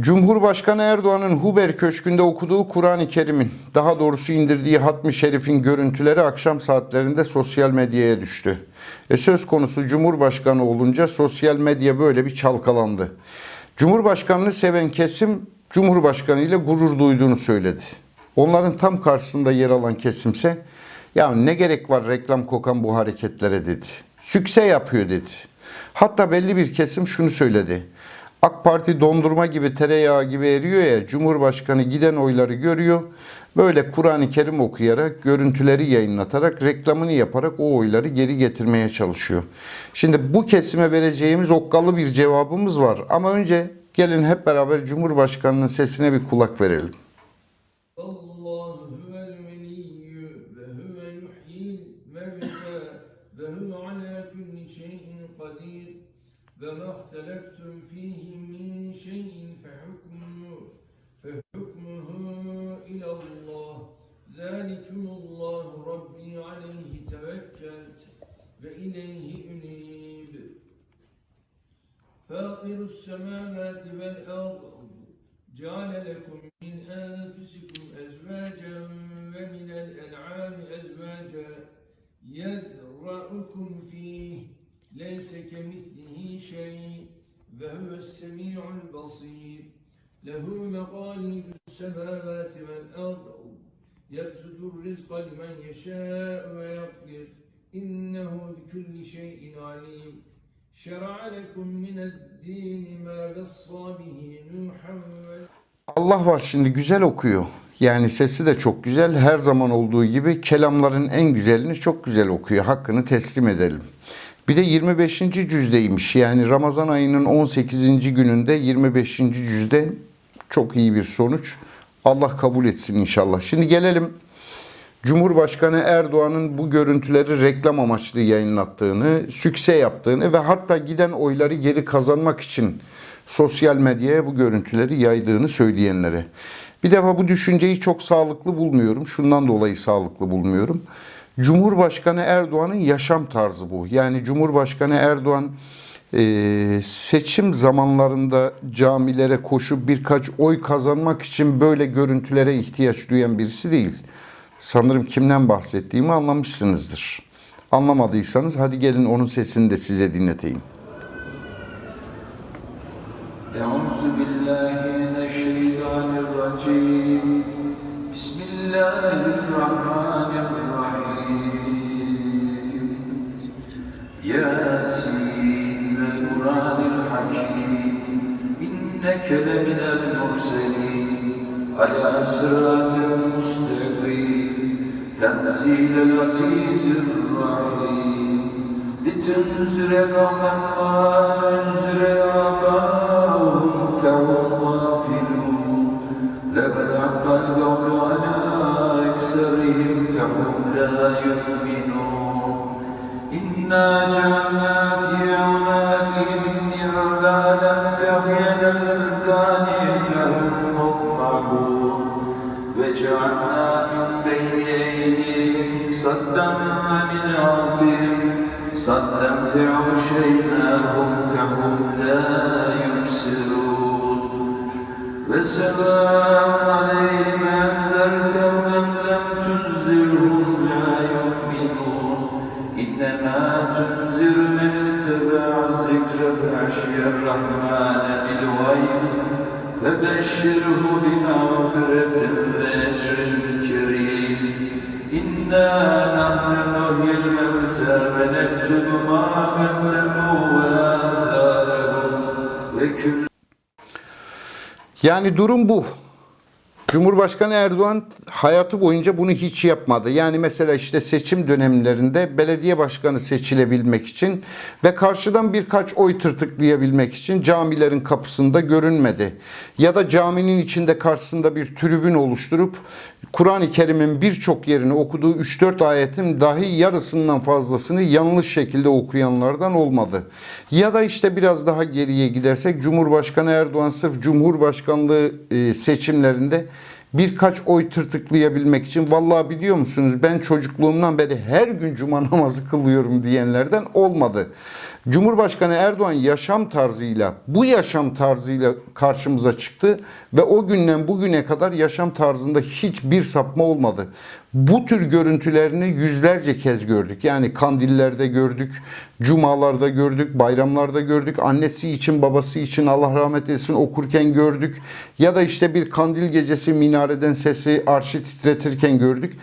Cumhurbaşkanı Erdoğan'ın Huber Köşkü'nde okuduğu Kur'an-ı Kerim'in, daha doğrusu indirdiği Hatmi Şerif'in görüntüleri akşam saatlerinde sosyal medyaya düştü. E söz konusu Cumhurbaşkanı olunca sosyal medya böyle bir çalkalandı. Cumhurbaşkanını seven kesim Cumhurbaşkanı ile gurur duyduğunu söyledi. Onların tam karşısında yer alan kesimse ya ne gerek var reklam kokan bu hareketlere dedi. Sükse yapıyor dedi. Hatta belli bir kesim şunu söyledi. AK Parti dondurma gibi tereyağı gibi eriyor ya Cumhurbaşkanı giden oyları görüyor. Böyle Kur'an-ı Kerim okuyarak, görüntüleri yayınlatarak, reklamını yaparak o oyları geri getirmeye çalışıyor. Şimdi bu kesime vereceğimiz okkalı bir cevabımız var. Ama önce gelin hep beraber Cumhurbaşkanı'nın sesine bir kulak verelim. السماوات والأرض. جعل لكم من أنفسكم أزواجا ومن الأنعام أزواجا يذرأكم فيه. ليس كمثله شيء وهو السميع البصير. له مقاليد السماوات والأرض. يبسط الرزق لمن يشاء ويقدر. إنه بكل شيء عليم. Allah var şimdi güzel okuyor. Yani sesi de çok güzel. Her zaman olduğu gibi kelamların en güzelini çok güzel okuyor. Hakkını teslim edelim. Bir de 25. cüzdeymiş. Yani Ramazan ayının 18. gününde 25. cüzde çok iyi bir sonuç. Allah kabul etsin inşallah. Şimdi gelelim Cumhurbaşkanı Erdoğan'ın bu görüntüleri reklam amaçlı yayınlattığını, sükse yaptığını ve hatta giden oyları geri kazanmak için sosyal medyaya bu görüntüleri yaydığını söyleyenlere. Bir defa bu düşünceyi çok sağlıklı bulmuyorum. Şundan dolayı sağlıklı bulmuyorum. Cumhurbaşkanı Erdoğan'ın yaşam tarzı bu. Yani Cumhurbaşkanı Erdoğan eee, seçim zamanlarında camilere koşup birkaç oy kazanmak için böyle görüntülere ihtiyaç duyan birisi değil sanırım kimden bahsettiğimi anlamışsınızdır. Anlamadıysanız hadi gelin onun sesini de size dinleteyim. Bismillahirrahmanirrahim. Yasin ve Kur'an-ı Hakim. İnneke leminel murselin. Ala sıratın müstakim. تنزيل العزيز الرحيم. لتنذر قوما ما أنذر آباؤهم فهم غافلون. لقد حق القول على أكثرهم فهم لا يؤمنون. إنا جعلنا في أعناقهم إغلالا فهي الأذقان فهم مقمحون وجعلنا صدا ومن خلفهم صدا فأغشيناهم فهم لا يبصرون. وسواء عليهم أنزلتهم أم لم تنزلهم لا يؤمنون. إنما تنذر من اتبع الذكر فخشي الرحمن بالغيب فبشره بمغفرة Yani durum bu. Cumhurbaşkanı Erdoğan hayatı boyunca bunu hiç yapmadı. Yani mesela işte seçim dönemlerinde belediye başkanı seçilebilmek için ve karşıdan birkaç oy tırtıklayabilmek için camilerin kapısında görünmedi. Ya da caminin içinde karşısında bir tribün oluşturup Kur'an-ı Kerim'in birçok yerini okuduğu 3-4 ayetin dahi yarısından fazlasını yanlış şekilde okuyanlardan olmadı. Ya da işte biraz daha geriye gidersek Cumhurbaşkanı Erdoğan sırf Cumhurbaşkanlığı e, seçimlerinde birkaç oy tırtıklayabilmek için vallahi biliyor musunuz ben çocukluğumdan beri her gün cuma namazı kılıyorum diyenlerden olmadı. Cumhurbaşkanı Erdoğan yaşam tarzıyla, bu yaşam tarzıyla karşımıza çıktı ve o günden bugüne kadar yaşam tarzında hiçbir sapma olmadı. Bu tür görüntülerini yüzlerce kez gördük. Yani kandillerde gördük, cumalarda gördük, bayramlarda gördük. Annesi için, babası için Allah rahmet etsin okurken gördük. Ya da işte bir kandil gecesi minareden sesi arşi titretirken gördük.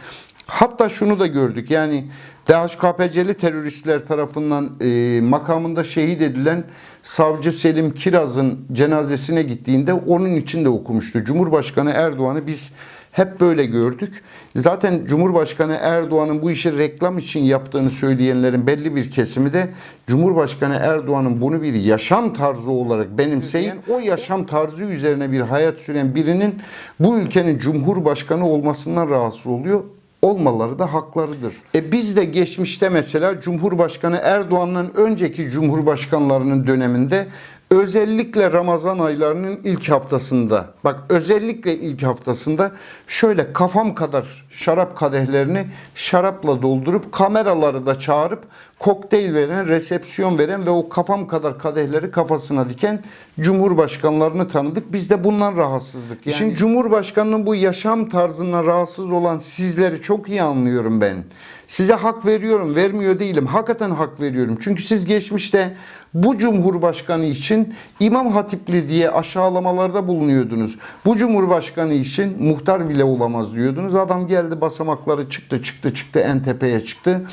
Hatta şunu da gördük. Yani DHKPC'li teröristler tarafından e, makamında şehit edilen savcı Selim Kiraz'ın cenazesine gittiğinde onun için de okumuştu. Cumhurbaşkanı Erdoğan'ı biz hep böyle gördük. Zaten Cumhurbaşkanı Erdoğan'ın bu işi reklam için yaptığını söyleyenlerin belli bir kesimi de Cumhurbaşkanı Erdoğan'ın bunu bir yaşam tarzı olarak benimseyen, o yaşam tarzı üzerine bir hayat süren birinin bu ülkenin Cumhurbaşkanı olmasından rahatsız oluyor olmaları da haklarıdır. E biz de geçmişte mesela Cumhurbaşkanı Erdoğan'ın önceki cumhurbaşkanlarının döneminde özellikle Ramazan aylarının ilk haftasında bak özellikle ilk haftasında şöyle kafam kadar şarap kadehlerini şarapla doldurup kameraları da çağırıp kokteyl veren, resepsiyon veren ve o kafam kadar kadehleri kafasına diken cumhurbaşkanlarını tanıdık. Biz de bundan rahatsızlık. Yani Şimdi Cumhurbaşkanının bu yaşam tarzından rahatsız olan sizleri çok iyi anlıyorum ben. Size hak veriyorum, vermiyor değilim. Hakikaten hak veriyorum. Çünkü siz geçmişte bu cumhurbaşkanı için İmam Hatipli diye aşağılamalarda bulunuyordunuz. Bu cumhurbaşkanı için muhtar bile olamaz diyordunuz. Adam geldi basamakları çıktı çıktı çıktı en tepeye çıktı.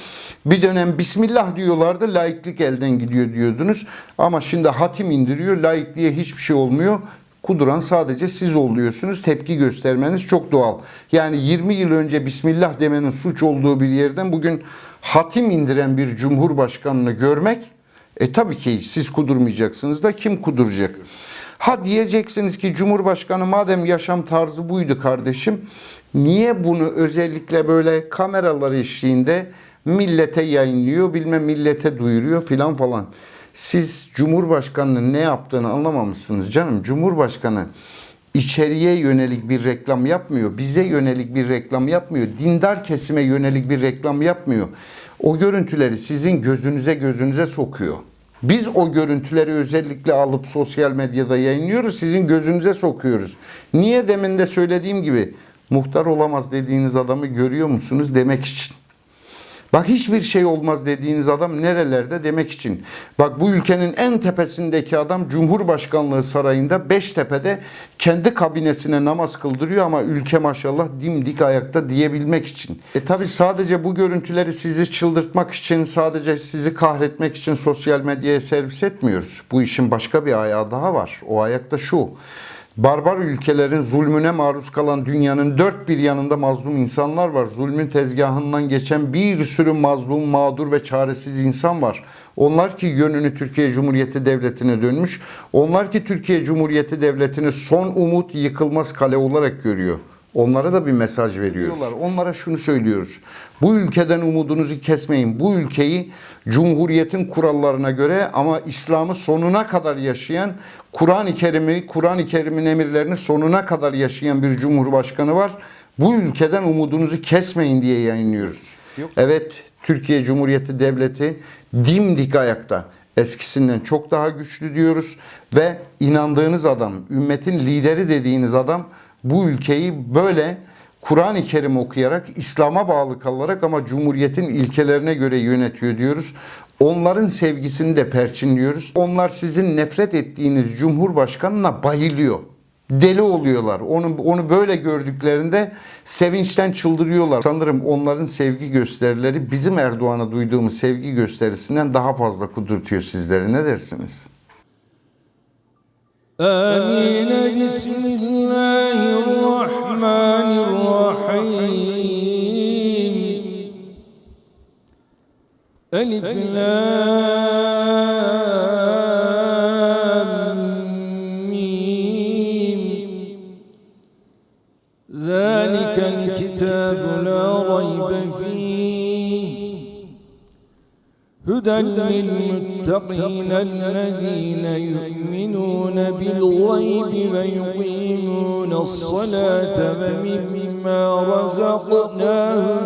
Bir dönem Bismillah diyorlardı laiklik elden gidiyor diyordunuz. Ama şimdi hatim indiriyor laikliğe hiçbir şey olmuyor. Kuduran sadece siz oluyorsunuz. Tepki göstermeniz çok doğal. Yani 20 yıl önce Bismillah demenin suç olduğu bir yerden bugün hatim indiren bir cumhurbaşkanını görmek e tabii ki siz kudurmayacaksınız da kim kuduracak? Ha diyeceksiniz ki Cumhurbaşkanı madem yaşam tarzı buydu kardeşim niye bunu özellikle böyle kameralar eşliğinde millete yayınlıyor bilmem millete duyuruyor filan falan. Siz Cumhurbaşkanı'nın ne yaptığını anlamamışsınız canım. Cumhurbaşkanı içeriye yönelik bir reklam yapmıyor. Bize yönelik bir reklam yapmıyor. Dindar kesime yönelik bir reklam yapmıyor. O görüntüleri sizin gözünüze gözünüze sokuyor. Biz o görüntüleri özellikle alıp sosyal medyada yayınlıyoruz. Sizin gözünüze sokuyoruz. Niye demin de söylediğim gibi muhtar olamaz dediğiniz adamı görüyor musunuz demek için. Bak hiçbir şey olmaz dediğiniz adam nerelerde demek için. Bak bu ülkenin en tepesindeki adam Cumhurbaşkanlığı sarayında Beştepe'de kendi kabinesine namaz kıldırıyor ama ülke maşallah dimdik ayakta diyebilmek için. E tabi sadece bu görüntüleri sizi çıldırtmak için sadece sizi kahretmek için sosyal medyaya servis etmiyoruz. Bu işin başka bir ayağı daha var. O ayak da şu. Barbar ülkelerin zulmüne maruz kalan dünyanın dört bir yanında mazlum insanlar var. Zulmün tezgahından geçen bir sürü mazlum, mağdur ve çaresiz insan var. Onlar ki yönünü Türkiye Cumhuriyeti Devleti'ne dönmüş. Onlar ki Türkiye Cumhuriyeti Devleti'ni son umut yıkılmaz kale olarak görüyor. Onlara da bir mesaj veriyoruz. Onlara şunu söylüyoruz. Bu ülkeden umudunuzu kesmeyin. Bu ülkeyi Cumhuriyetin kurallarına göre ama İslam'ı sonuna kadar yaşayan, Kur'an-ı Kerim'i, Kur'an-ı Kerim'in emirlerini sonuna kadar yaşayan bir cumhurbaşkanı var. Bu ülkeden umudunuzu kesmeyin diye yayınlıyoruz. Evet, Türkiye Cumhuriyeti Devleti dimdik ayakta. Eskisinden çok daha güçlü diyoruz ve inandığınız adam, ümmetin lideri dediğiniz adam bu ülkeyi böyle Kur'an-ı Kerim okuyarak, İslam'a bağlı kalarak ama Cumhuriyet'in ilkelerine göre yönetiyor diyoruz. Onların sevgisini de perçinliyoruz. Onlar sizin nefret ettiğiniz Cumhurbaşkanına bayılıyor. Deli oluyorlar. Onu onu böyle gördüklerinde sevinçten çıldırıyorlar. Sanırım onların sevgi gösterileri bizim Erdoğan'a duyduğumuz sevgi gösterisinden daha fazla kudurtuyor sizleri. Ne dersiniz? آمين. بسم الله الرحمن الرحيم. ألف لام. هدى للمتقين الذين يؤمنون بالغيب ويقيمون الصلاة ومما رزقناهم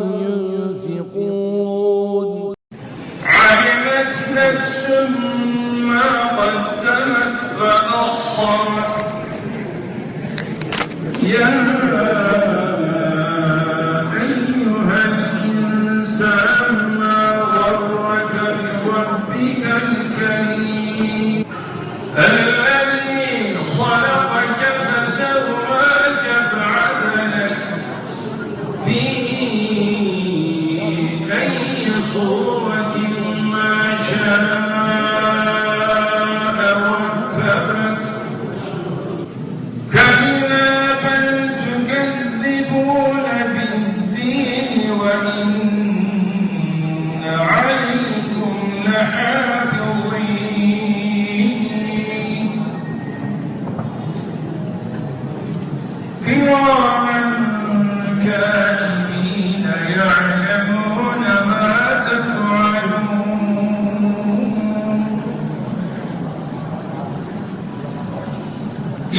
ينفقون. علمت نفس ما قدمت فأخرت يا به أن يصور